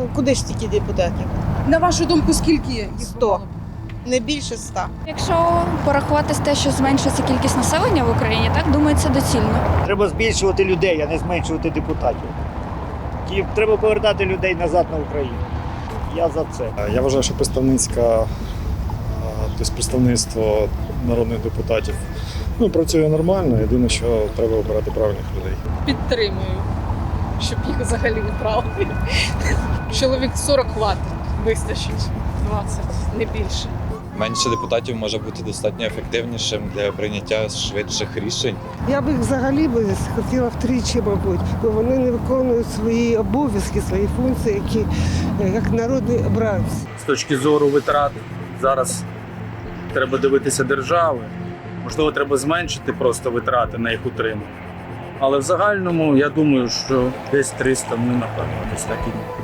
Ну, куди ж тільки депутатів? На вашу думку, скільки їх Сто. Не більше ста. Якщо порахувати з те, що зменшиться кількість населення в Україні, так думаю, це доцільно. Треба збільшувати людей, а не зменшувати депутатів. І треба повертати людей назад на Україну. Я за це. Я вважаю, що представницька, тобто представництво народних депутатів ну, працює нормально. Єдине, що треба обирати правильних людей. Підтримую, щоб їх взагалі відправили. Чоловік 40 хватить, вистачить. 20, не більше. Менше депутатів може бути достатньо ефективнішим для прийняття швидших рішень. Я б їх взагалі би хотіла втричі, мабуть, бо вони не виконують свої обов'язки, свої функції, які е, як народні обранці. з точки зору витрат зараз треба дивитися держави. Можливо, треба зменшити просто витрати на їх утримання. Але в загальному я думаю, що десь 300, ну напевно, десь так і